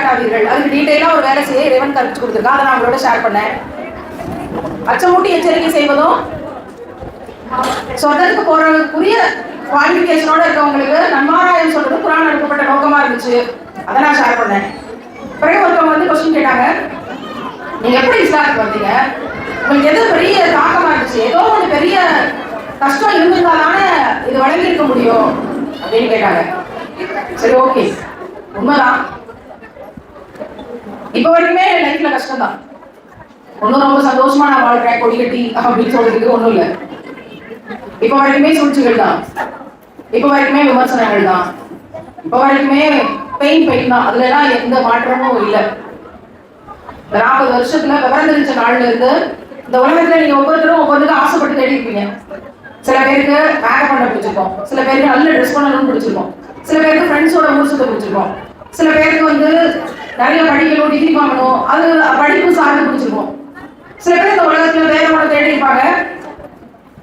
காட்டாதீர்கள் அதுக்கு டீட்டெயிலாக ஒரு வேலை செய்ய இறைவன் கருத்து கொடுத்துருக்கா அதை நான் உங்களோட ஷேர் பண்ணேன். அச்சமூட்டி எச்சரிக்கை செய்வதும் சொர்க்கத்துக்கு போறதுக்குரிய குவாலிஃபிகேஷனோட இருக்கவங்களுக்கு நன்மாராயம் சொல்றது குரான் அனுப்பப்பட்ட நோக்கமா இருந்துச்சு. அதை நான் ஷேர் பண்ணேன். பிறகு ஒருத்தவங்க வந்து கொஸ்டின் கேட்டாங்க. நீங்க எப்படி இஸ்லாத்துக்கு வந்தீங்க? உங்களுக்கு எது பெரிய தாக்கமா இருந்துச்சு? ஏதோ ஒரு பெரிய கஷ்டம் இருந்திருந்தா தானே இது வழங்கி இருக்க முடியும் அப்படின்னு கேட்டாங்க. சரி ஓகே உண்மைதான். இப்ப வரைக்குமே லைஃப்ல கஷ்டம் தான் ஒன்றும் ரொம்ப சந்தோஷமா நான் வாழ்றேன் கொடி கட்டி அப்படின்னு சொல்றதுக்கு ஒண்ணும் இல்லை. இப்ப வரைக்குமே சூழ்ச்சிகள் தான். இப்ப வரைக்குமே விமர்சனங்கள் தான். இப்ப வரைக்குமே பெயின் பெயின் தான். அதுல எல்லாம் எந்த மாற்றமும் இல்லை. இந்த நாற்பது வருஷத்துல விவரம் தெரிஞ்ச நாள்ல இருந்து இந்த உலகத்துல நீங்க ஒவ்வொருத்தரும் ஒவ்வொருத்தரும் ஆசைப்பட்டு தேடி இருப்பீங்க சில பேருக்கு மேக்கப் பண்ண பிடிச்சிருக்கோம் சில பேருக்கு நல்ல ட்ரெஸ் பண்ணணும்னு பிடிச்சிருக்கோம் சில பேருக்கு ஃப்ரெண்ட்ஸோட ஊர் சுத்த பிடிச்சிருக்கோம் சில பேருக்கு வந்து நிறைய படிக்கணும் டிகிரி வாங்கணும் அது படிப்பு சார்ந்து பிடிச்சிருக்கும் சில பேர் இந்த உலகத்துல வேற தேடி இருப்பாங்க.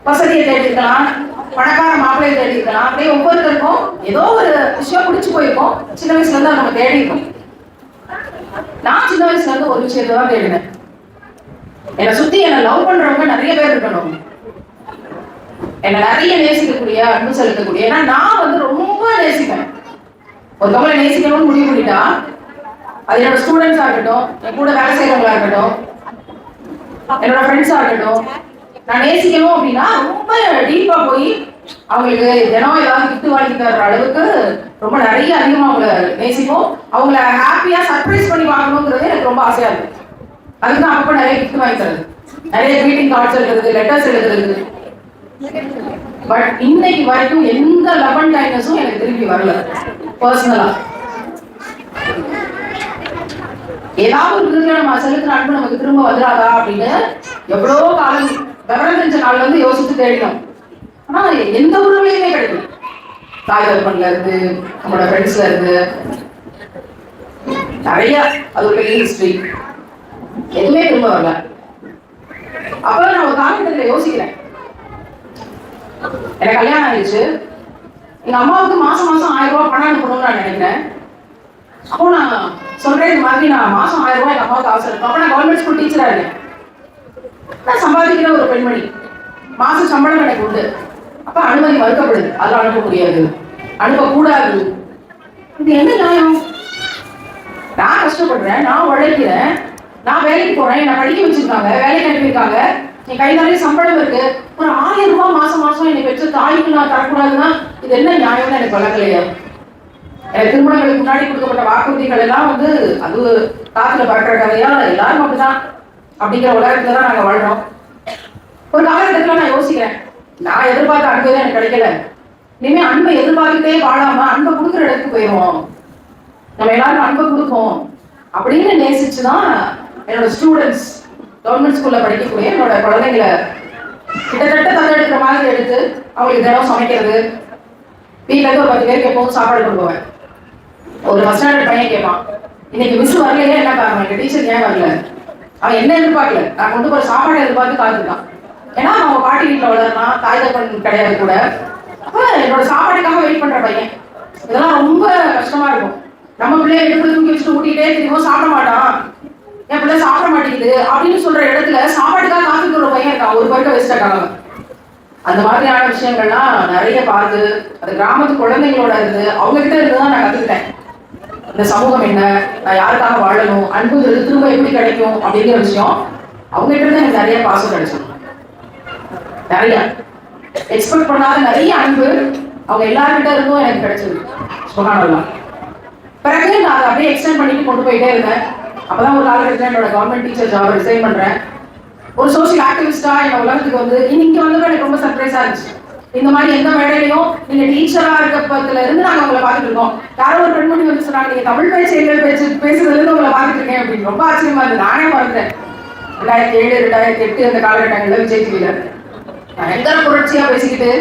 வசதியை தேடி இருக்கலாம் பணக்கார மாப்பிள்ளையை தேடி இருக்கலாம். அப்படியே ஒவ்வொருத்தருக்கும் ஏதோ ஒரு விஷயம் பிடிச்சு போயிருக்கோம். சின்ன வயசுல இருந்து நம்ம தேடி இருக்கோம் நான் சின்ன வயசுல இருந்து ஒரு விஷயத்தை தான் தேடினேன். என்னை சுத்தி என்னை லவ் பண்றவங்க நிறைய பேர் இருக்கணும். என்னை நிறைய நேசிக்கக்கூடிய அன்பு செலுத்தக்கூடிய. ஏன்னா நான் வந்து ரொம்ப நேசிப்பேன். ஒருத்தவங்களை நேசிக்கணும்னு முடிவு பண்ணிட்டா அது என்னோட ஸ்டூடெண்ட்ஸ் இருக்கட்டும் என் கூட வேலை செய்யறவங்களா இருக்கட்டும் என்னோட ஃப்ரெண்ட்ஸா இருக்கட்டும் நான் நேசிக்கணும் அப்படின்னா ரொம்ப டீப்பா போய் அவங்களுக்கு தினம் ஏதாவது கிஃப்ட் வாங்கி தர்ற அளவுக்கு ரொம்ப நிறைய அதிகமா அவங்கள நேசிப்போம். அவங்கள ஹாப்பியா சர்ப்ரைஸ் பண்ணி வாங்கணுங்கிறது எனக்கு ரொம்ப ஆசையா இருக்கு. அதுக்கு தான் நிறைய கிஃப்ட் வாங்கி தருது. நிறைய கிரீட்டிங் கார்ட்ஸ் எழுதுறது லெட்டர்ஸ் எழுதுறது பட் இன்னைக்கு வரைக்கும் எந்த லெவன் டைனஸும் எனக்கு திரும்பி வரல. பர்சனலா ஏதாவது ஒரு விதத்துல நம்ம செலுத்தின அன்பு நமக்கு திரும்ப வந்துடாதா அப்படின்னு எவ்வளோ காலம் விவரம் தெரிஞ்ச நாள் வந்து யோசித்து தேடினோம். ஆனா எந்த உறவுலையுமே கிடைக்கும் தாய் தகப்பன்ல இருந்து நம்மளோட ஃப்ரெண்ட்ஸ்ல இருந்து. நிறைய அது ஒரு பெரிய ஹிஸ்டரி எதுவுமே திரும்ப வரல. அப்ப நான் ஒரு காலகட்டத்தில் யோசிக்கிறேன். எனக்கு கல்யாணம் ஆயிடுச்சு. எங்க அம்மாவுக்கு மாசம் மாசம் ஆயிரம் ரூபாய் பணம் அனுப்பணும்னு நான் நினைக்கிறேன். அப்போ நான் சொல்றேன் இந்த மாதிரி நான் மாசம் ஆயிரம் ரூபாய் எங்க அம்மாவுக்கு அவசரம் இருக்கும் அப்போ நான் கவர்மெண்ட் ஸ்கூல் டீச்சரா இருக்கேன். நான் சம்பாதிக்கிற ஒரு பெண்மணி. மாச சம்பளம் எனக்கு உண்டு. அப்ப அனுமதி மறுக்கப்படுது. அதெல்லாம் அனுப்ப முடியாது. அனுப்பக்கூடாது. இது என்ன நியாயம்? நான் கஷ்டப்படுறேன். நான் உழைக்கிறேன். நான் வேலைக்கு போறேன். நான் படிக்க வச்சிருக்காங்க. வேலைக்கு அனுப்பியிருக்காங்க என் கைதாலே சம்பளம் இருக்கு. ஒரு ஆயிரம் ரூபாய் மாசம் மாசம் என்னை பெற்ற தாய்க்கு நான் தரக்கூடாதுன்னா இது என்ன நியாயம்னு எனக்கு வழங்கலையா. திருமணங்களுக்கு முன்னாடி கொடுக்கப்பட்ட வாக்குறுதிகள் எல்லாம் வந்து அது காத்துல பறக்கிற கதையா? எல்லாரும் அப்படிதான். அப்படிங்கிற உலகத்துல தான் நாங்க வாழ்றோம். ஒரு காலகட்டத்துல நான் யோசிக்கிறேன். நான் எதிர்பார்த்த அன்பு தான் எனக்கு கிடைக்கல. இனிமே அன்பை எதிர்பார்த்துட்டே வாழாம அன்பை கொடுக்குற இடத்துக்கு போயிடுவோம் நம்ம எல்லாரும் அன்பை கொடுப்போம். அப்படின்னு நேசிச்சுதான் என்னோட ஸ்டூடெண்ட்ஸ் கவர்மெண்ட் ஸ்கூல்ல படிக்கக்கூடிய என்னோட குழந்தைங்களை கிட்டத்தட்ட தத்தெடுக்கிற மாதிரி எடுத்து அவங்களுக்கு தினம் சமைக்கிறது. வீட்டுல இருந்து ஒரு பத்து பேருக்கு எப்பவும் சாப்பாடு கொண்டு போவேன் ஒரு ஃபர்ஸ்ட் ஸ்டாண்டர்ட் பையன் கேட்பான். இன்னைக்கு மிஸ் வரலையே? என்ன காரணம் எங்க டீச்சர் ஏன் வரல? அவன் என்ன எதிர்பார்க்கல? நான் கொண்டு போற சாப்பாடு எதிர்பார்த்து காத்துருக்கான் ஏன்னா அவன் பாட்டி வீட்டுல வளர்றான் தாய் தப்பன் கிடையாது கூட. அப்ப என்னோட சாப்பாடுக்காக வெயிட் பண்ற பையன். இதெல்லாம் ரொம்ப கஷ்டமா இருக்கும். நம்ம பிள்ளைய எடுத்து தூக்கி வச்சுட்டு ஊட்டிட்டே திரும்பவும் சாப்பிட மாட்டான். என் பிள்ளை சாப்பிட மாட்டேங்குது அப்படின்னு சொல்ற இடத்துல சாப்பாட்டுக்காக காத்துட்டு ஒரு பையன் இருக்கான். ஒரு பருக்க வச்சுட்டாங்க அந்த மாதிரியான விஷயங்கள்லாம் நிறைய பார்த்து அது கிராமத்து குழந்தைங்களோட இருந்து அவங்க கிட்ட இருந்து தான் நான் கத்துக்கிட்டேன். இந்த சமூகம் என்ன நான் யாருக்காக வாழணும் அன்புங்கிறது திரும்ப எப்படி கிடைக்கும் அப்படிங்கிற விஷயம் அவங்க கிட்ட இருந்து எனக்கு நிறைய பாசம் கிடைச்சது. நிறைய. எக்ஸ்பெக்ட் பண்ணாத நிறைய அன்பு அவங்க எல்லார்கிட்ட இருந்தும் எனக்கு கிடைச்சது. சுகானல்லாம் பிறகு நான் அதை அப்படியே எக்ஸ்டெண்ட் பண்ணிட்டு கொண்டு போயிட்டே இருந்தேன். அப்பதான் ஒரு காலகட்டத்தில் என்னோட கவர்மெண்ட் டீச்சர் ஜாப் ரிசைன் பண்றேன். ஒரு சோஷியல் ஆக்டிவிஸ்டா என் உலகத்துக்கு வந்து இன்னைக்கு வந்து எனக்கு ரொம்ப சர்ப்ரைஸா இருந்துச்சு. இந்த மாதிரி எந்த மேடையிலையும் நீங்க டீச்சரா இருக்கப்பத்துல இருந்து நாங்க உங்களை பார்த்துட்டு இருக்கோம். யாரோ ஒரு பெண்மணி வந்து சொன்னாங்க நீங்க தமிழ் பேச்சு எங்கள் பேச்சு பேசுறதுல இருந்து உங்களை பார்த்துட்டு இருக்கேன் அப்படின்னு. ரொம்ப ஆச்சரியமா இருந்தது. நானே மறந்தேன் ரெண்டாயிரத்தி ஏழு ரெண்டாயிரத்தி எட்டு அந்த காலகட்டங்கள்ல விஜய் டிவியில பயங்கர புரட்சியா பேசிக்கிட்டு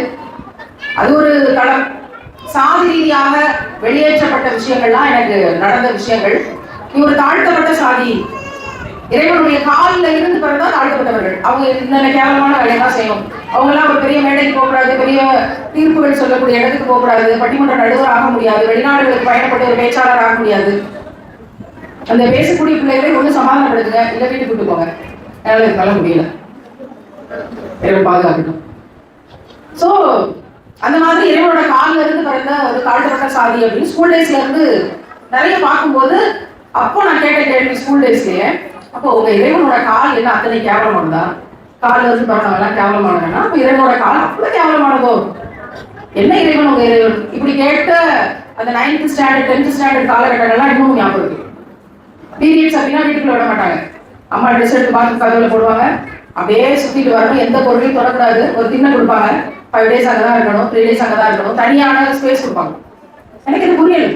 அது ஒரு களம். சாதி ரீதியாக வெளியேற்றப்பட்ட விஷயங்கள்லாம் எனக்கு நடந்த விஷயங்கள். நீ ஒரு தாழ்த்தப்பட்ட சாதி. இறைவனுடைய காலில் இருந்து பிறந்தா தாழ்த்தப்பட்டவர்கள். அவங்க இந்த கேவலமான வேலையை தான் செய்யணும் அவங்களாம் ஒரு பெரிய மேடைக்கு போகக்கூடாது பெரிய தீர்ப்புகள் சொல்லக்கூடிய இடத்துக்கு போகக்கூடாது பட்டிமன்ற நடுவர் ஆக முடியாது வெளிநாடுகளுக்கு பயணப்பட்டு ஒரு பேச்சாளர் ஆக முடியாது. அந்த பேசக்கூடிய பிள்ளைகளை ஒண்ணு சமாதானப்படுத்துங்க இல்ல வீட்டுக்கு கூட்டு போங்க. என்னால இருக்கால முடியல. பாதுகாக்கட்டும். சோ அந்த மாதிரி இறைவனோட கால்ல இருந்து பிறந்த ஒரு தாழ்த்தப்பட்ட சாதி அப்படின்னு ஸ்கூல் டேஸ்ல இருந்து நிறைய பார்க்கும்போது அப்போ நான் கேட்ட கேள்வி ஸ்கூல் டேஸ்லயே அப்போ உங்க இறைவனோட கால் என்ன அத்தனை கேவலமானதா? கால்ல வச்சு பிறந்தவங்க எல்லாம் கேவலமானதுன்னா அப்ப இறைவனோட கால் அவ்வளவு கேவலமானதோ என்ன இறைவன் உங்க இறைவன் இப்படி கேட்ட அந்த நைன்த் ஸ்டாண்டர்ட் டென்த் ஸ்டாண்டர்ட் காலகட்டங்கள்லாம் இன்னும் ஞாபகம் இருக்கு. பீரியட்ஸ் அப்படின்னா வீட்டுக்குள்ள விட மாட்டாங்க. அம்மா ட்ரெஸ் எடுத்து பார்த்து கதவுல போடுவாங்க. அப்படியே சுத்திட்டு வரணும். எந்த பொருளையும் தொடக்கூடாது. ஒரு திண்ணை கொடுப்பாங்க. ஃபைவ் டேஸ் அங்கே தான் இருக்கணும் த்ரீ டேஸ் அங்கே தான் இருக்கணும். தனியான ஸ்பேஸ் கொடுப்பாங்க. எனக்கு இது புரியல.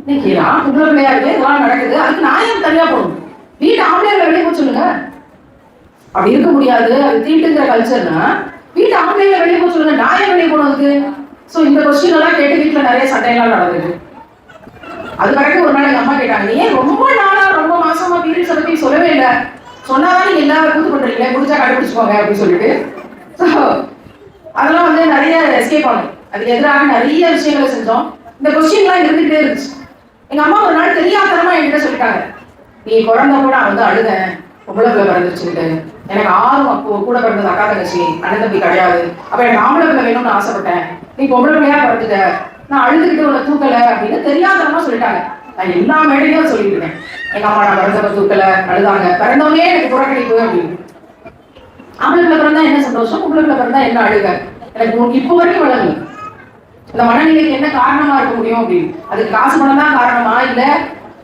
இன்னைக்கு நான் பொம்பளை இருக்கு இதெல்லாம் நடக்குது. அதுக்கு நான் ஏன் தனியாக போகணும்? வீட்டு ஆம்பளை வெளியே போக சொல்லுங்க. அப்படி இருக்க முடியாது. அது தீட்டுங்கிற கல்ச்சர்னா வீட்டு ஆம்பளைங்களை வெளியே போக சொல்லுங்க நான் ஏன் வெளியே போனதுக்கு ஸோ இந்த கொஸ்டின் எல்லாம் கேட்டு வீட்டில் நிறைய சண்டையெல்லாம் நடந்தது. அது வரைக்கும் ஒரு நாள் எங்க அம்மா கேட்டாங்க நீ ஏன் ரொம்ப நாளா ரொம்ப மாசமா பீரியட்ஸ் பத்தி சொல்லவே இல்லை. சொன்னாதான் நீங்க எல்லாரும் கூத்து பண்றீங்க முடிஞ்சா கண்டுபிடிச்சுக்கோங்க அப்படின்னு சொல்லிட்டு. ஸோ அதெல்லாம் வந்து நிறைய எஸ்கேப் ஆகும் அதுக்கு எதிராக நிறைய விஷயங்களை செஞ்சோம். இந்த கொஸ்டின்லாம் இருந்துகிட்டே இருந்துச்சு. எங்க அம்மா ஒரு நாள் தெரியாதனமா என்கிட்ட சொல்லிட்டாங்க நீ பிறந்த கூட அவன் வந்து அழுதேன் பொம்பளை பிள்ளை பிறந்துச்சுட்டு எனக்கு ஆர்வம் கூட பிறந்தது அக்கா தங்கச்சி அண்ணன் தம்பி கிடையாது. அப்ப எனக்கு ஆம்பளை பிள்ளை வேணும்னு ஆசைப்பட்டேன். நீ பொம்பளை பிள்ளையா பிறந்துட்ட நான் அழுதுகிட்டு உன்னை தூக்கல அப்படின்னு தெரியாதனமா சொல்லிட்டாங்க. நான் எல்லா மேடையும் சொல்லிட்டு இருக்கேன். எங்க அம்மா நான் பிறந்தப்ப தூக்கல அழுதாங்க. பிறந்தவனே எனக்கு புறக்கணிப்பு அப்படின்னு. ஆம்பளை பிள்ளை பிறந்தா என்ன சந்தோஷம்? பொம்பளை பிள்ளை பிறந்தா என்ன அழுக? எனக்கு இப்போ வரைக்கும் வளரல இந்த மனநிலைக்கு என்ன காரணமா இருக்க முடியும் அப்படின்னு. அதுக்கு காசு பணம் தான் காரணமா? இல்ல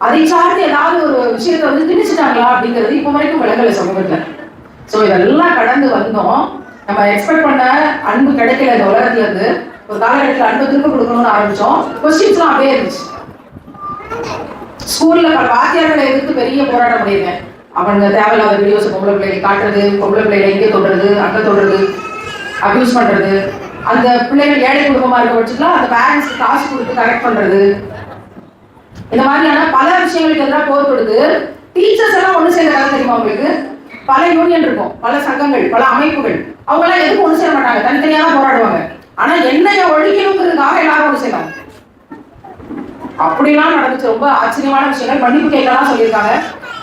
அதை சார்ந்து ஏதாவது ஒரு விஷயத்தை வந்து திணிச்சுட்டாங்களா அப்படிங்கிறது இப்போ வரைக்கும் விளங்கல சமூகத்துல. ஸோ இதெல்லாம் கடந்து வந்தோம். நம்ம எக்ஸ்பெக்ட் பண்ண அன்பு கிடைக்கல இந்த உலகத்துல இருந்து. ஒரு காலகட்டத்தில் அன்பு திரும்ப கொடுக்கணும்னு ஆரம்பிச்சோம். கொஸ்டின்ஸ்லாம் அப்படியே இருந்துச்சு. ஸ்கூல்ல பல வாத்தியார்களை எதிர்த்து பெரிய போராட்டம் பண்ணியிருக்கேன் அவங்க தேவையில்லாத வீடியோஸ் பொம்பளை பிள்ளைகளை காட்டுறது பொம்பளை பிள்ளைகளை இங்கே தொடுறது அங்கே தொடுறது அப்யூஸ் பண்றது. அந்த பிள்ளைகள் ஏழை குடும்பமா இருக்க பட்சத்துல அந்த பேரண்ட்ஸ் காசு கொடுத்து கரெக்ட் பண்றது. இந்த மாதிரியான பல விஷயங்களுக்கு எதிராக போர் கொடுத்து டீச்சர்ஸ் எல்லாம் ஒன்று சேர்ந்த தெரியுமா உங்களுக்கு? பல யூனியன் இருக்கும் பல சங்கங்கள் பல அமைப்புகள். அவங்க எல்லாம் எதுக்கும் ஒன்று சேர மாட்டாங்க. தனித்தனியா தான் போராடுவாங்க. ஆனா என்னைய ஒழிக்கணுங்கிறதுக்காக எல்லாரும் ஒன்று செய்வாங்க அப்படிலாம் நடந்துச்சு. ரொம்ப ஆச்சரியமான விஷயங்கள். மன்னிப்பு கேட்கலாம் சொல்லியிருக்காங்க.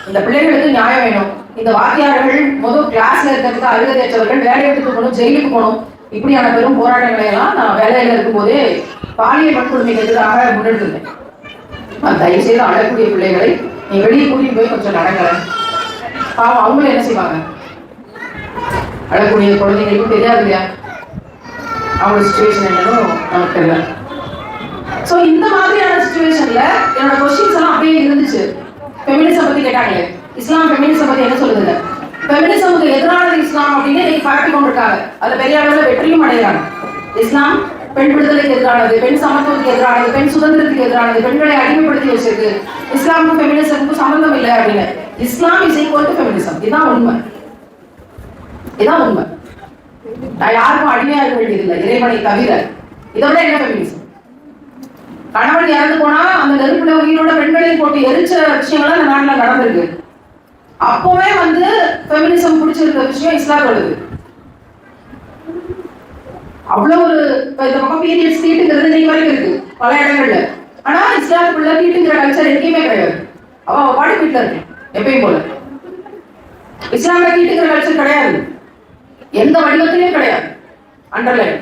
இந்த பிள்ளைகளுக்கு நியாயம் வேணும். இந்த வாத்தியார்கள் முதல் கிளாஸ்ல இருக்கிறதுக்கு அழுகை தேய்ச்சவர்கள் வேலையை எடுத்து போகணும் ஜெயிலுக்கு போகணும். இப்படியான பெரும் போராட்டங்களை எல்லாம் நான் வேலையில இருக்கும்போதே பாலியல் வன்கொடுமைக்கு எதிராக முன்னெடுத்திருந்தேன். நான் தயவு செய்து அழக்கூடிய பிள்ளைகளை நீ வெளியே கூட்டிட்டு போய் கொஞ்சம் நடக்கிறேன் பாவம் அவங்களும் என்ன செய்வாங்க? அழக்கூடிய குழந்தைங்களுக்கும் தெரியாது இல்லையா? அவங்களோட சுச்சுவேஷன் என்னன்னு நமக்கு தெரியல. சோ இந்த மாதிரியான சுச்சுவேஷன்ல என்னோட கொஸ்டின்ஸ் எல்லாம் அப்படியே இருந்துச்சு. ஃபெமினிசம் பத்தி கேட்டாங்களே. இஸ்லாம் ஃபெமினிசம் பத்தி என்ன சொல்லுது ஃபெமினிசமுக்கு எதிரானது இஸ்லாம் அப்படின்னு இன்னைக்கு பரப்பி கொண்டிருக்காங்க. அதுல பெரிய அளவுல வெற்றியும் அடைகிறாங்க. இஸ்லாம் பெண் விடுதலைக்கு எதிரானது பெண் சமத்துவத்துக்கு எதிரானது பெண் சுதந்திரத்துக்கு எதிரானது பெண்களை அடிமைப்படுத்தி வச்சிருக்கு இஸ்லாமுக்கும் ஃபெமினிசமுக்கும் சம்பந்தம் இல்லை அப்படின்னு. Islam is equal to feminism இதுதான் உண்மை. இதுதான் உண்மை. நான் யாருக்கும் அடிமையாக இருக்க வேண்டியதில்லை. இறைவனை தவிர. இதை விட என்ன ஃபெமினிசம் கணவன் இறந்து போனா அந்த நெருப்புல உயிரோட பெண்களையும் போட்டு எரிச்ச விஷயங்கள்லாம் அந்த நாட்டுல நடந்திருக்கு. அப்பவே வந்து ஃபெமினிசம் பிடிச்சிருக்க விஷயம் இஸ்லாத்தோடது. அவ்வளவு ஒரு இப்ப இந்த பக்கம் பீரியட்ஸ் தீட்டுங்கிறது இன்னைக்கு வரைக்கும் இருக்கு பல இடங்கள்ல. ஆனா இஸ்லாத்துக்குள்ள தீட்டுங்கிற கல்ச்சர் எங்கேயுமே கிடையாது. அவ பாடி வீட்டுல இருக்கு? எப்பயும் போல. இஸ்லாம்ல தீட்டுங்கிற கல்ச்சர் கிடையாது. எந்த வடிவத்திலையும் கிடையாது. அண்டர்லைன்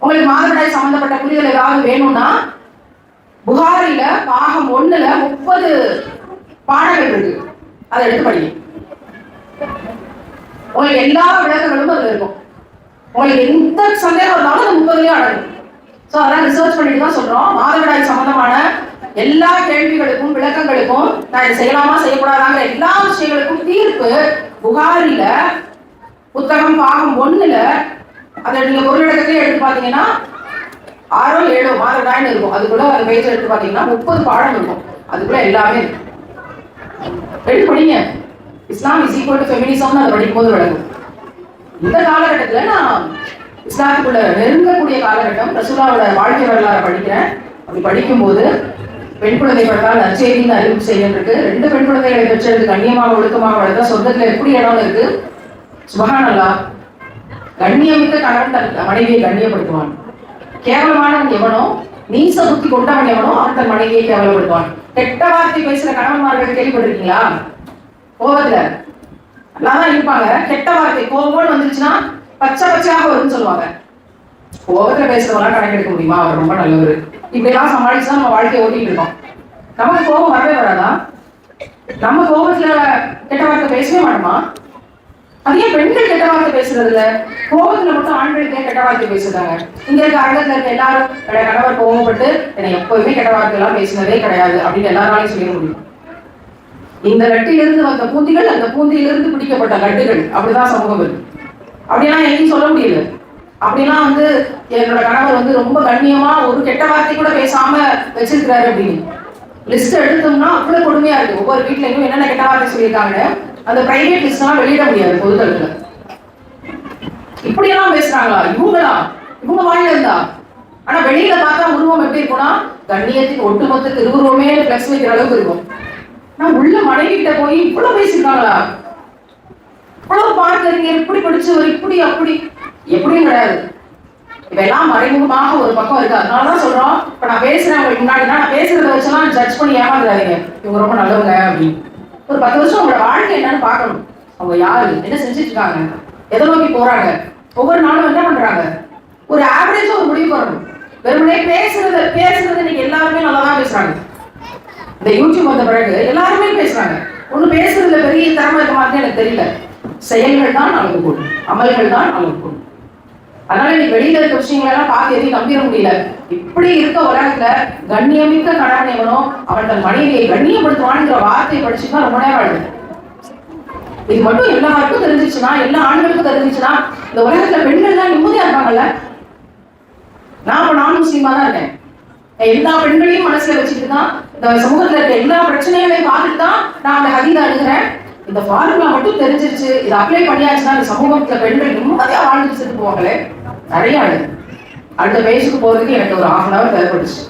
உங்களுக்கு மாதவிடாய் சம்பந்தப்பட்ட புரிதல் ஏதாவது வேணும்னா புகாரில பாகம் ஒண்ணுல முப்பது பாடங்கள் இருக்கு. அதை எடுத்து படிங்க. உங்களுக்கு எல்லா விளக்கங்களும் அதுல இருக்கும். உங்களுக்கு எந்த சந்தேகம் இருந்தாலும் அந்த முப்பதுலயும் அடங்கும் ஸோ அதான் ரிசர்ச் பண்ணிட்டு தான் சொல்றோம். மாதவிடாய் சம்பந்தமான எல்லா கேள்விகளுக்கும் விளக்கங்களுக்கும் நான் இதை செய்யலாமா செய்யக்கூடாதாங்கிற எல்லா விஷயங்களுக்கும் தீர்ப்பு புகாரில புத்தகம் பாகம் ஒண்ணுல அதை நீங்க பொருளடக்கத்தையே எடுத்து பாத்தீங்கன்னா ஆறோ ஏழோ மாதவிடாய்னு இருக்கும். அதுக்குள்ள அந்த பேஜ் எடுத்து பாத்தீங்கன்னா முப்பது பாடம் இருக்கும். அதுக்குள்ள எல்லாமே இருக்கும் எடுத்து படிங்க. இஸ்லாம் இஸ் ஈக்குவல் டு ஃபெமினிசம்னு அதை படிக்கும் போது விளங்கும் இந்த காலகட்டத்தில் நான் இஸ்லாத்துக்குள்ள நெருங்கக்கூடிய காலகட்டம். ரசூலாவோட வாழ்க்கை வரலாறு படிக்கிறேன். அப்படி படிக்கும்போது பெண் குழந்தை பட்டால் நற்செய்தின்னு அறிவிப்பு செய்யறதுக்கு ரெண்டு பெண் குழந்தைகளை பெற்றது கண்ணியமாக ஒழுக்கமாக வளர்த்தா சொந்தத்தில் எப்படி இடம் இருக்கு? சுபஹானல்லா கண்ணியமிக்க கணவன் தன் மனைவியை கண்ணியப்படுத்துவான். கேவலமானவன் எவனோ நீச புத்தி கொண்டவன் எவனோ அவன் தன் மனைவியை கேவலப்படுத்துவான். கெட்ட வார்த்தை பேசுற கணவன்மார்கள் கேள்விப்பட்டிருக்கீங்களா? கோபத்துல நல்லாதான் இருப்பாங்க. கெட்ட வார்த்தை கோபம்னு வந்துருச்சுன்னா பச்சை பச்சையாக வரும்னு சொல்லுவாங்க. கோபத்துல பேசுறவங்களாம் கணக்கெடுக்க முடியுமா? அவர் ரொம்ப நல்லவர். இப்படிலாம் சமாளிச்சு தான் நம்ம வாழ்க்கையை ஓட்டிட்டு இருக்கோம். நமக்கு கோபம் வரவே வராதா? நம்ம கோபத்துல கெட்ட வார்த்தை பேசவே மாட்டோமா? அது ஏன் பெண்கள் கெட்ட வார்த்தை பேசுறது இல்ல கோபத்துல மட்டும் ஆண்கள் கெட்ட வார்த்தை பேசுறாங்க? இங்க இருக்க அரங்கத்துல இருக்க எல்லாரும் கணவர் கோபப்பட்டு என்னை எப்பவுமே கெட்ட வார்த்தை எல்லாம் பேசினதே கிடையாது அப்படின்னு எல்லாராலையும் சொல்ல முடியும். இந்த கட்டிலிருந்து வந்த பூந்திகள் அந்த பூந்தியிலிருந்து பிடிக்கப்பட்ட கட்டுகள் அப்படிதான் சமூகம் இருக்கு. அப்படிலாம் எங்கேயும் சொல்ல முடியல. அப்படிலாம் வந்து என்னோட கணவர் வந்து ரொம்ப கண்ணியமா ஒரு கெட்ட வார்த்தை கூட பேசாம வச்சிருக்கிறாரு அப்படின்னு. லிஸ்ட் எடுத்தோம்னா அவ்வளவு கொடுமையா இருக்கு. ஒவ்வொரு வீட்லயும் என்னென்ன கெட்ட வார்த்தை சொல்லியிருக்காங்க அந்த பிரைவேட் லிஸ்ட் எல்லாம் வெளியிட முடியாது பொதுத்தளத்துல. இப்படியெல்லாம் பேசுறாங்களா? இவங்களா? இவங்க வாயில இருந்தா? ஆனா வெளியில பார்த்தா உருவம் எப்படி இருக்கும்னா கண்ணியத்தின் ஒட்டுமொத்த திருவுருவமே பிளஸ் வைக்கிற அளவுக்கு இருக்கும். நான் உள்ள மனைவி போய் இவ்வளவு பேசிருக்காங்களா இவ்வளவு பார்க்கறீங்க இப்படி படிச்சவர் இப்படி அப்படி. எப்படியும் கிடையாது. இதெல்லாம் மறைமுகமாக ஒரு பக்கம் இருக்கு. அதனாலதான் சொல்றோம் இப்ப நான் பேசுறேன் உங்களுக்கு முன்னாடி நான் பேசுறத வச்செல்லாம் ஜட்ஜ் பண்ணி ஏமாந்துடாதீங்க இவங்க ரொம்ப நல்லவங்க அப்படின்னு. ஒரு பத்து வருஷம் உங்களோட வாழ்க்கை என்னன்னு பார்க்கணும். அவங்க யாரு? என்ன செஞ்சுட்டு இருக்காங்க? எதை நோக்கி போறாங்க? ஒவ்வொரு நாளும் என்ன பண்றாங்க? ஒரு ஆவரேஜா ஒரு முடிவு வரணும் வெறுமனே பேசுறது பேசுறது இன்னைக்கு எல்லாருமே நல்லா தான் பேசுறாங்க. இந்த யூடியூப் வந்த பிறகு எல்லாருமே பேசுறாங்க. ஒண்ணு பேசுறதுல பெரிய திறமை இருக்க மாதிரி எனக்கு தெரியல. செயல்கள் தான் அளவு கூடும் அமல்கள் தான் அளவு கூடும் அதனால நீ வெளியில இருக்க விஷயங்கள் எல்லாம் பார்த்து எதையும் நம்பிட முடியல. இப்படி இருக்க உலகத்துல கண்ணியமிக்க கணவன் எவனோ அவன் தன் மனைவியை கண்ணியப்படுத்துவான்ங்கிற வார்த்தையை படிச்சுதான் ரொம்ப நேரம் ஆகுது. இது மட்டும் எல்லாருக்கும் தெரிஞ்சிச்சுன்னா எல்லா ஆண்களுக்கும் தெரிஞ்சிச்சுன்னா இந்த உலகத்துல பெண்கள் தான் நிம்மதியா இருப்பாங்கல்ல நான் நானும் நான் முஸ்லீமா தான் இருக்கேன். எல்லா பெண்களையும் மனசுல வச்சுட்டு தான் இந்த சமூகத்துல இருக்க எல்லா பிரச்சனையுமே பார்த்துட்டு தான் நான் அந்த ஹதீத அழுகிறேன் இந்த ஃபார்முலா மட்டும் தெரிஞ்சிருச்சு. இதை அப்ளை பண்ணியாச்சுன்னா இந்த சமூகத்துல பெண்கள் நிம்மதியா வாழ்ந்துட்டு செத்து போவாங்களே. நிறைய அழுது அடுத்த பேஜுக்கு போறதுக்கு எனக்கு ஒரு ஹாஃப் அன் அவர் தேவைப்பட்டுச்சு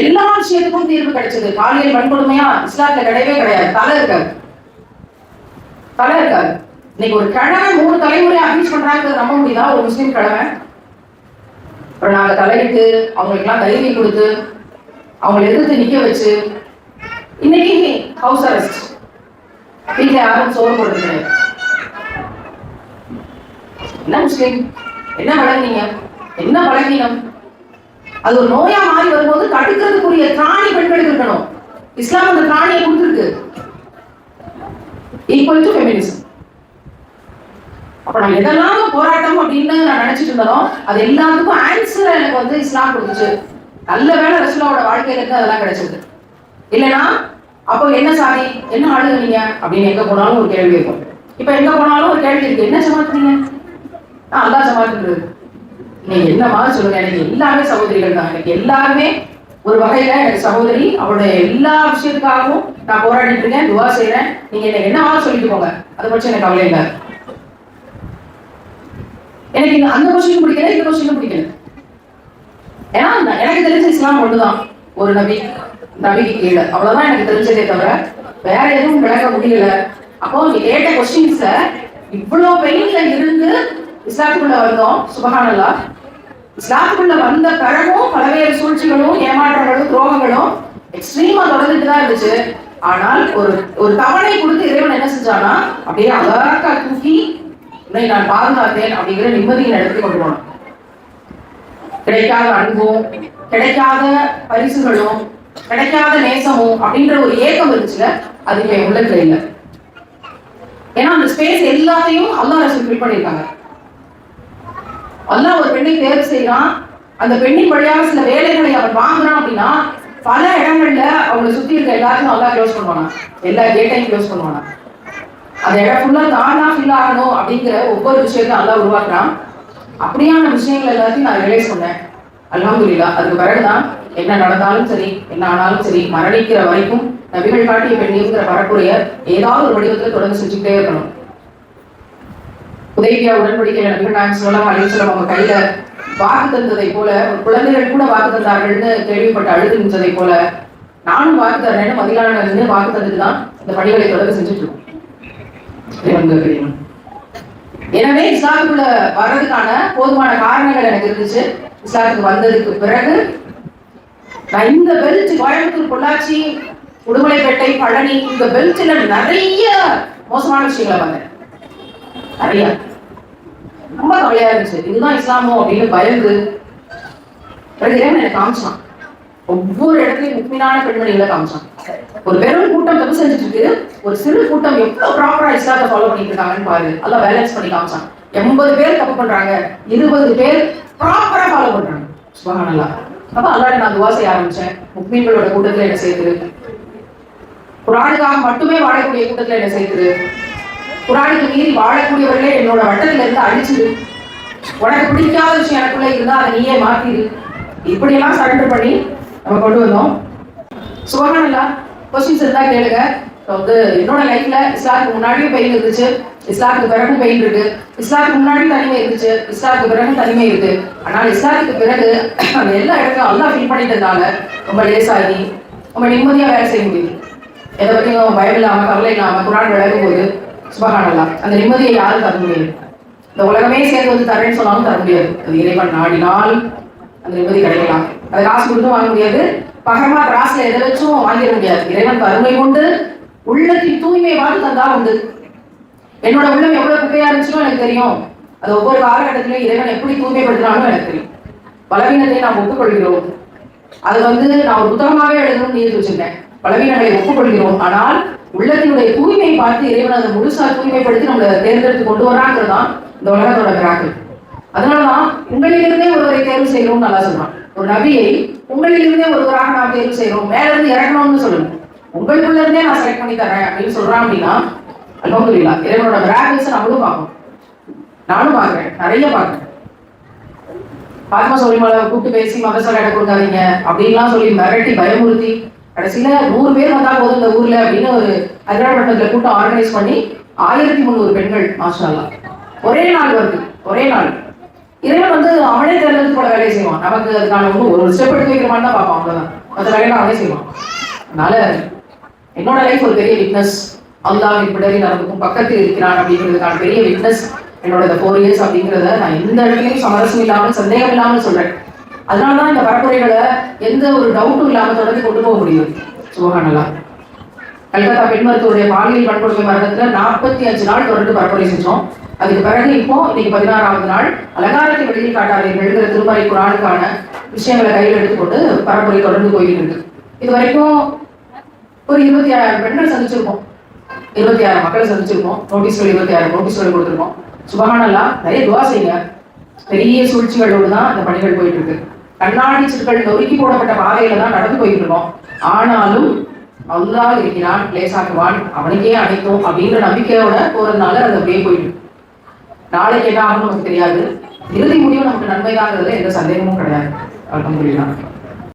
எல்லா விஷயத்துக்கும் தீர்வு கிடைச்சது. பாலியல் வன்கொடுமையா இஸ்லாத்துல கிடையவே கிடையாது. தலை இருக்காது. தலை இருக்காது. இன்னைக்கு ஒரு கிழமை மூணு தலைமுறை அபீஸ் பண்றாங்க நம்ப முடியுதா? ஒரு முஸ்லீம் கிழமை. அப்புறம் நாங்கள் தலையிட்டு அவங்களுக்கெல்லாம் தைரியம் கொடுத்து அவங்களை எதிர்த்து நிற்க வச்சு இன்னைக்கு ஹவுஸ் அரெஸ்ட் வீட்டில் யாரும் சோறு போடுறது என்ன முஸ்லீம்? என்ன வழங்கினீங்க என்ன பழகினம் அது ஒரு நோயா மாறி வரும்போது தடுக்கிறதுக்குரிய திராணி பெண்களுக்கு இருக்கணும். இஸ்லாம் அந்த திராணியை கொடுத்துருக்கு. ஈக்குவல் டு ஃபெமினிசம் அப்ப நான் எதெல்லாம் போராட்டம் அப்படின்னு நான் நினைச்சிட்டு இருந்தோம் அது எல்லாத்துக்கும் ஆன்சர் எனக்கு வந்து இஸ்லாம் கொடுத்துச்சு. நல்ல வேலை ரசுலாவோட வாழ்க்கையில இருந்து அதெல்லாம் கிடைச்சது இல்லைன்னா அப்போ என்ன சாதி? என்ன ஆளுங்க நீங்க? அப்படின்னு எங்க போனாலும் ஒரு கேள்வி இருக்கும். இப்ப எங்க போனாலும் ஒரு கேள்வி இருக்கு. என்ன சமாளிக்கிறீங்க நான் அல்லா சமாளிக்கிறது நீங்க என்ன மாதிரி சொல்லுங்க? எனக்கு எல்லாமே சகோதரிகள் தான். எனக்கு எல்லாருமே ஒரு வகையில எனக்கு சகோதரி. அவளுடைய எல்லா விஷயத்துக்காகவும் நான் போராடிட்டு இருக்கேன் துவா செய்யறேன் நீங்க என்ன என்னவா சொல்லிட்டு போங்க. அதை பற்றி எனக்கு கவலை இல்லை. எனக்கு இந்த அந்த கொஸ்டின் பிடிக்கல இந்த கொஸ்டின் பிடிக்கல. ஏன்னா எனக்கு தெரிஞ்ச இஸ்லாம் ஒன்றுதான் ஒரு நபி நபிக்கு கீழே. அவ்வளவுதான் எனக்கு தெரிஞ்சதே தவிர வேற எதுவும் விளக்க முடியல. அப்போ நீ கேட்ட கொஸ்டின்ஸ இவ்வளவு பெயின்ல இருந்து இஸ்லாத்துக்குள்ள வந்தோம் சுபகானல்லா இஸ்லாத்துக்குள்ள வந்த பிறகும் பல்வேறு சூழ்ச்சிகளும் ஏமாற்றங்களும் துரோகங்களும் எக்ஸ்ட்ரீமா தொடர்ந்துட்டு தான் இருந்துச்சு. ஆனால் ஒரு ஒரு தவணை கொடுத்து இறைவன் என்ன செஞ்சானா அப்படியே அழகா தூக்கி உன்னை நான் பாதுகாத்தேன் அப்படிங்கிற நிம்மதியை நடத்தி கொண்டு போனோம் கிடைக்காத அன்பும் கிடைக்காத பரிசுகளும் கிடைக்காத நேசமும் அப்படின்ற ஒரு ஏக்கம் இருந்துச்சுல அது என் உள்ளத்துல இல்லை. ஏன்னா அந்த ஸ்பேஸ் எல்லாத்தையும் அல்லா ரசூல் ஃபில் பண்ணியிருக்காங்க. அல்லாஹ் ஒரு பெண்ணை தேர்வு செய்யறான் அந்த பெண்ணின் வழியாக சில வேலைகளை அவர் வாங்குறான் அப்படின்னா பல இடங்கள்ல அவங்களை சுத்தி இருக்க எல்லாத்தையும் நல்லா க்ளோஸ் பண்ணுவானா? எல்லா கேட்டையும் க்ளோஸ் பண்ணுவானா? அந்த இடம் ஃபுல்லா தானா ஃபில் ஆகணும் அப்படிங்கிற ஒவ்வொரு விஷயத்தையும் நல்லா உருவாக்குறான். அப்படியான விஷயங்கள் எல்லாத்தையும் நான் ரியலைஸ் பண்ணேன். அல்ஹம்துலில்லா அதுக்கு பிறகுதான் என்ன நடந்தாலும் சரி என்ன ஆனாலும் சரி மரணிக்கிற வரைக்கும் நபிகள் காட்டிய பெண்ணியங்கிற வரக்கூடிய ஏதாவது ஒரு வடிவத்துல தொடர்ந்து செஞ்சுக்கிட்டே இருக்கணும். உதவியா உடன்படிக்கையில நபிகள் நாயகம் சொல்லலாம் அலிசலம் அவங்க கையில வாக்கு தந்ததை போல குழந்தைகள் கூட வாக்கு தந்தார்கள்னு கேள்விப்பட்டு அழுது நின்றதை போல நானும் வாக்கு தர்றேன்னு மதிலான வாக்கு தந்துட்டு தான் இந்த பணிகளை தொடர்ந்து செஞ்சுட்டு இருக்கோம். தெரியும். எனவே இஸ்லாத்துக்குள்ள வர்றதுக்கான போதுமான காரணங்கள் எனக்கு இருந்துச்சு. இஸ்லாத்துக்கு வந்ததுக்கு பிறகு நான் இந்த பெல்ட் கோயம்புத்தூர் பொள்ளாச்சி உடுமலைப்பேட்டை பழனி இந்த பெல்ட்ல நிறைய மோசமான விஷயங்களை வந்தேன் நிறைய. ரொம்ப கவலையா இருந்துச்சு. இதுதான் இஸ்லாமோ அப்படின்னு பயந்து. பிறகு எனக்கு காமிச்சான். ஒவ்வொரு இடத்துலயும் முக்மீனான பெண்மணிகளை காமிச்சாங்க. ஒரு பெரும் கூட்டம் தப்பு செஞ்சுட்டு இருக்கு. ஒரு சிறு கூட்டம் எவ்வளவு ப்ராப்பரா இஸ்லாத்தை ஃபாலோ பண்ணிட்டு இருக்காங்கன்னு பாரு. எல்லாம் பேலன்ஸ் பண்ணி காமிச்சாங்க. எண்பது பேர் தப்பு பண்றாங்க. இருபது பேர் ப்ராப்பரா ஃபாலோ பண்றாங்க. சுபகானல்லா. அப்ப அல்லாட நான் துவா செய்ய ஆரம்பிச்சேன். முக்மீன்களோட கூட்டத்துல என்ன சேர்த்துரு. குரானுக்காக மட்டுமே வாழக்கூடிய கூட்டத்துல என்ன சேர்த்துரு. குரானுக்கு மீறி வாழக்கூடியவர்களே என்னோட வட்டத்துல இருந்து அழிச்சிரு. உனக்கு பிடிக்காத விஷயம் எனக்குள்ள இருந்தா அதை நீயே இப்படி இப்படியெல்லாம் சரண்டர் பண்ணி நம்ம கொண்டு வந்தோம். சுபகானல்லா கொஸ்டின்ஸ் இருந்தா கேளுங்க. வந்து என்னோட லைஃப்ல இஸ்லாத்துக்கு முன்னாடியும் பெயின் இருந்துச்சு. இஸ்லாத்துக்கு பிறகும் பெயின் இருக்கு. இஸ்லாத்துக்கு முன்னாடி தனிமை இருந்துச்சு. இஸ்லாத்துக்கு பிறகும் தனிமை இருக்கு. ஆனால் இஸ்லாத்துக்கு பிறகு அந்த எல்லா இடத்தையும் அல்லாஹ் ஃபீல் பண்ணிட்டதுனால ரொம்ப லேசாகி ரொம்ப நிம்மதியா வேலை செய்ய முடியுது. எதை பற்றியும் பயம் இல்லாம கவலை இல்லாம குரான் விளையும் போது சுபகானல்லா அந்த நிம்மதியை யாரும் தர முடியாது இந்த உலகமே சேர்ந்து வந்து தரேன்னு சொன்னாலும் தர முடியாது. அது இறைவன் நாடினால் அந்த நிம்மதி கிடைக்கலாம். அதை காசு கொடுத்தும் வாங்க முடியாது. பகமா ராசில எதை வச்சும் வாங்கிட முடியாது. இறைவன் கருணை கொண்டு உள்ளத்தின் தூய்மை பார்த்து தந்தா உண்டு. என்னோட உள்ளம் எவ்வளவு குப்பையா இருந்துச்சுன்னு எனக்கு தெரியும். அது ஒவ்வொரு காலகட்டத்திலும் இறைவன் எப்படி தூய்மைப்படுத்தினாலும் எனக்கு தெரியும். பலவீனத்தை நாம் ஒப்புக்கொள்கிறோம். அது வந்து நான் ஒரு புத்தகமாவே எழுதணும்னு நீதி வச்சிருக்கேன் பலவீனங்களை ஒப்புக்கொள்கிறோம். ஆனால் உள்ளத்தினுடைய தூய்மையை பார்த்து இறைவன் அதை முழுசா தூய்மைப்படுத்தி நம்மளை தேர்ந்தெடுத்து கொண்டு வராங்கிறதான் இந்த உலகத்தோட கிராக்கள் அதனாலதான் உங்களிலிருந்தே ஒருவரை தேர்வு செய்யணும்னு நல்லா சொல்றான். ஒரு நபியை உங்களிலிருந்தே ஒருவராக நாம் தேர்வு செய்யறோம் மேல இருந்து இறக்கணும்னு சொல்லணும் உங்களுக்குள்ள இருந்தே நான் செலக்ட் பண்ணி தரேன் அப்படின்னு சொல்றான் அப்படின்னா அல்ஹம்துலில்லாஹ் இறைவனோட மிராக்கிள்ஸ் நம்மளும் பார்ப்போம் நானும் பாக்குறேன் நிறைய பாக்குறேன் பாத்மா மலை கூப்பிட்டு பேசி மதசால இடம் கொடுக்காதீங்க அப்படின்லாம் சொல்லி மிரட்டி பயமுறுத்தி கடைசியில நூறு பேர் வந்தா போதும் இந்த ஊர்ல அப்படின்னு ஒரு அதிராப்பட்டத்துல கூட்டம் ஆர்கனைஸ் பண்ணி ஆயிரத்தி முந்நூறு பெண்கள் மாஷா ஒரே நாள் வருது ஒரே நாள். இறைவன் வந்து அவனே தேர்ந்தெடுத்து போல வேலையை செய்வான். நமக்கு அதுக்கான ஒன்றும் ஒரு ஸ்டெப் எடுத்து வைக்கிற மாதிரி தான் பார்ப்பான் அவ்வளவுதான் மற்ற வேலையெல்லாம் அவனே செய்வான். அதனால என்னோட லைஃப் ஒரு பெரிய விட்னஸ் அல்லாஹ் இப்படி நமக்கும் பக்கத்தில் இருக்கிறான் அப்படிங்கிறதுக்கான பெரிய விட்னஸ் என்னோட இந்த ஃபோர் இயர்ஸ் அப்படிங்கிறத நான் எந்த இடத்துலையும் சமரசம் இல்லாமல் சந்தேகம் இல்லாமல் சொல்றேன். அதனால தான் இந்த பரப்புரைகளை எந்த ஒரு டவுட்டும் இல்லாமல் தொடர்ந்து கொண்டு போக முடியும். சுபகானலாம் கல்கத்தா பெண் மருத்துவருடைய பாலியல் வன்கொடுமை மரணத்துல நாற்பத்தி அஞ்சு நாள் தொடர்ந்து பரப்புரை செஞ்சோம். அதுக்கு பிறகு இப்போ இன்னைக்கு பதினாறாவது நாள் அலங்காரத்தை வெளியில் காட்டாதீர்கள்ங்கிற திருமறை குரானுக்கான விஷயங்களை கையில் எடுத்துக்கொண்டு பரப்புரை தொடர்ந்து போயிட்டு இருக்கு. இது வரைக்கும் ஒரு இருபத்தி ஆறாயிரம் பெண்கள் சந்திச்சிருக்கோம் இருபத்தி ஆறு மக்களை சந்திச்சிருக்கோம் நோட்டீஸ்கள் இருபத்தி ஆயிரம் நோட்டீஸ்கள் கொடுத்துருக்கோம். சுபகானல்லா நிறைய துவா செய்யுங்க. பெரிய சூழ்ச்சிகளோடு தான் இந்த பணிகள் போயிட்டு இருக்கு. கண்ணாடி சிற்கள் நொறுக்கி போடப்பட்ட பாதையில தான் நடந்து போயிட்டு இருக்கோம். ஆனாலும் அல்லாஹ் இருக்கிறான் லேசாக்குவான் அவனுக்கே அனைத்தும் அப்படின்ற நம்பிக்கையோட போறதுனால அது அப்படியே போயிடும் நாளைக்கு என்ன ஆகும் நமக்கு தெரியாது. இறுதி முடிவு நமக்கு நன்மைதாங்கிறதுல எந்த சந்தேகமும் கிடையாது. அல்ஹம்துலில்லாஹ்.